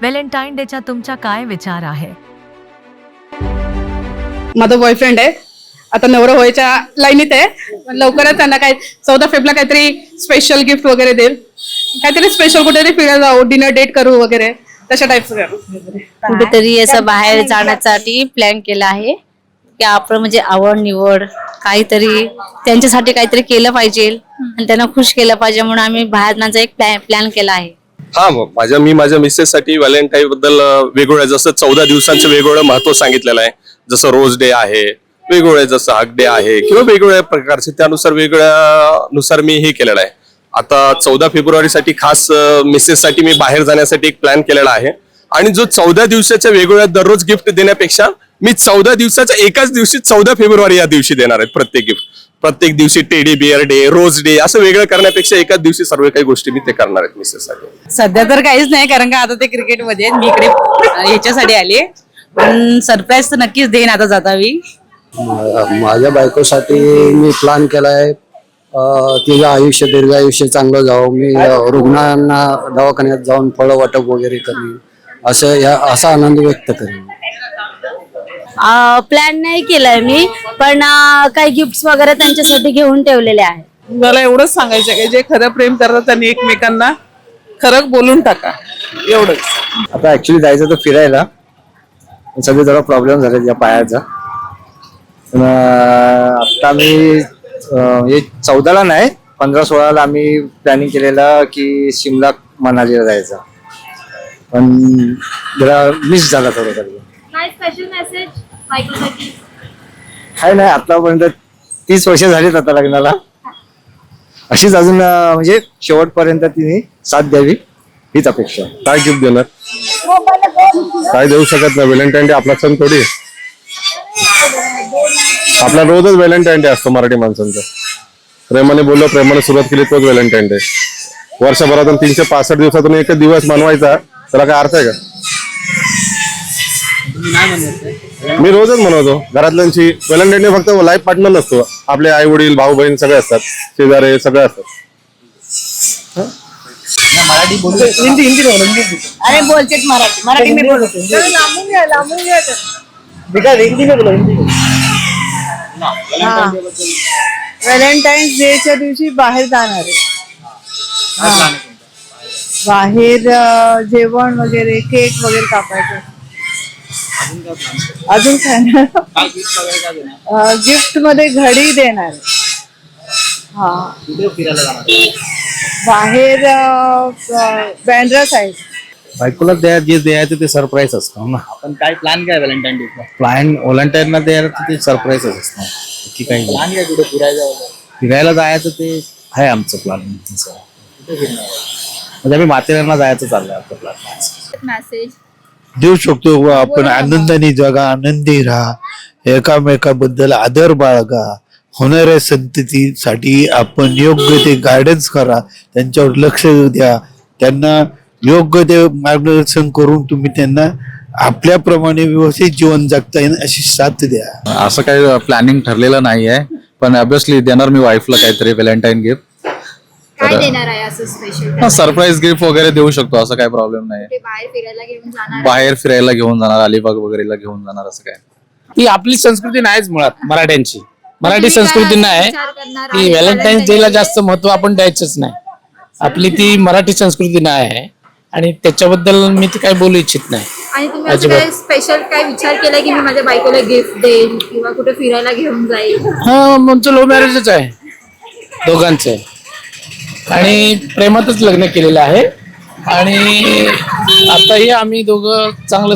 Valentine डेचा तुमचा काय विचार आहे? माझा बॉयफ्रेंड आहे. आता नवरा व्हायच्या लाईनीत आहे. लवकरच त्यांना काय चौदा फेबला काहीतरी स्पेशल गिफ्ट वगैरे देईल. काहीतरी स्पेशल कुठेतरी फिरायला जाऊ डिनर डेट करू वगैरे. तशा टाईपचं कुठेतरी असं बाहेर जाण्यासाठी प्लॅन केला आहे. की आपण म्हणजे आवड निवड काहीतरी त्यांच्यासाठी काहीतरी केलं पाहिजे. आणि त्यांना खुश केलं पाहिजे म्हणून आम्ही बाहेर जाण्याचा एक प्लॅन केला आहे. हा मग माझ्या मी माझ्या मिसेस साठी व्हॅलेंटाईन बद्दल वेगवेगळ्या वेगवेगळं जसं चौदा दिवसांचं वेगवेगळं महत्त्व सांगितलेलं आहे. जसं रोज डे आहे वेगवेगळे जसं हक डे आहे किंवा वेगवेगळ्या प्रकारचे. त्यानुसार वेगळ्या नुसार मी हे केलेलं आहे. आता चौदा फेब्रुवारीसाठी खास मिसेस साठी मी बाहेर जाण्यासाठी एक प्लॅन केलेला आहे. आणि जो चौदा दिवसाच्या वेगवेगळ्या दररोज गिफ्ट देण्यापेक्षा मी चौदा दिवसाच्या एकाच दिवशी चौदा फेब्रुवारी या दिवशी देणार आहे प्रत्येक गिफ्ट प्रत्येक दिवशी teddy bear day rose day असं वेगळं करण्यापेक्षा एकाच दिवशी सर्व काही गोष्टी मी ते करणार आहेत मिसेस साठी सध्या तर काहीच नाही कारण का आता ते क्रिकेटमध्ये आहेत. मी इकडे याच्यासाठी आले पण सरप्राईज तर नक्कीच देईन आता जाता मी मा- माझ्या बायकोसाठी मी प्लॅन केलाय तिचं आयुष्य दीर्घ आयुष्य चांगलं जावं. मी रुग्णांना दवाखान्यात जाऊन फळं वाटप वगैरे करेन. असं या असा आनंद व्यक्त करेन. प्लॅन नाही केलाय मी पण काही गिफ्ट वगैरे त्यांच्यासाठी घेऊन ठेवलेले आहे. मला एवढंच सांगायचं आहे की जे खरं प्रेम करतात त्यांनी एकमेकांना खरं बोलून टाका. एवढंच. आता ऍक्च्युली जायचं तर फिरायला. सगळे जरा प्रॉब्लेम झाले त्या पायाचा. आता मी हे चौदाला नाही पंधरा सोळाला आम्ही प्लॅनिंग केलेलं की शिमला मनालीला जायचं. पण जरा मिस झाला थोडं तरी. काय स्पेशल मेसेज काय नाही आतापर्यंत तीस वर्ष झालीत आता लग्नाला. अशीच अजून अं, म्हणजे शेवटपर्यंत तिने साथ द्यावी हीच अपेक्षा आहे. काय गिफ्ट देणार? काय देऊ शकत नाही. व्हॅलेंटाईन डे आपला सण थोडी आहे. आपला रोजच व्हॅलेंटाईन डे असतो मराठी माणसांचा. प्रेमाने बोललो प्रेमाने सुरुवात केली तोच व्हॅलेंटाईन डे वर्षभरातून तीनशे पासष्ट दिवसातून एकच दिवस मनवायचा त्याला काय अर्थ आहे का? मी रोजच मनवतो घरातल्यांची व्हॅलेंटाईन फक्त लाईफ पार्टनर नसतो. आपले आई वडील भाऊ बहीण सगळे असतात. शेजारे सगळे असतात. हिंदी हिंदी बोल हिंदी अरे बोलतेच मराठी. मराठी मी लांबून घ्या लांबून घ्या हिंदी में बोलो हिंदी व्हॅलेंटाईन्स दिवशी बाहेर जाणार आहे. बाहेर जेवण वगैरे केक वगैरे कापायचं. अजून काय गिफ्टमध्ये घडी देणार. आहे. हा बाहेर बँड्रा साईड बायकोला द्या जे द्यायचं ते सरप्राईज असतं ना? पण काय प्लॅन काय व्हॅलेंटाईन डेचा प्लॅन ओलांटायरला द्यायला ते सरप्राईजच असतं की काही. प्लॅन काय कुठे फिरायचं वगैरे फिरायला जायचं ते आहे आमचं प्लॅन म्हणजे आम्ही माथेरानला जायचं चाललंय आपलं प्लॅन मेसेज देऊ शकतो आपण आनंदाने जगा आनंदी राहा. एकामेकाबद्दल आदर बाळगा. होणाऱ्या संततीसाठी आपण योग्य ते गायडन्स करा. त्यांच्यावर लक्ष द्या. त्यांना योग्य ते मार्गदर्शन करून तुम्ही त्यांना आपल्याप्रमाणे व्यवस्थित जीवन जगता येईल अशी साथ द्या. असं काही प्लॅनिंग ठरलेलं नाही आहे पण ऑब्विसली देणार मी वाईफला काहीतरी व्हॅलेंटाईन गिफ्ट काय देणार आहे असं स्पेशल सरप्राईज गिफ्ट वगैरे देऊ शकतो असं काही प्रॉब्लेम नाही. बाहेर फिरायला घेऊन जाणार? बाहेर फिरायला घेऊन जाणार अलिबाग वगैरेला घेऊन जाणार असं काय? ही आपली संस्कृती नाहीच मुळात मराठ्यांची. मराठी संस्कृती नाही ती व्हॅलेंटाईन्स डे ला जास्त महत्त्व आपण द्यायचंच नाही. आपली ती मराठी संस्कृती नाही आहे. आणि त्याच्याबद्दल मी ते काही बोलू इच्छित नाही. आणि तुम्ही असं काय स्पेशल काय विचार केला की मी माझ्या बायकोला गिफ्ट देईल किंवा कुठे फिरायला घेऊन जाईल? हा आमचं लव्ह मॅरेजच आहे. दोघांचं आणि प्रेमातच लग्न केलेलं आहे. आणि आताही आम्ही दोघं चांगलं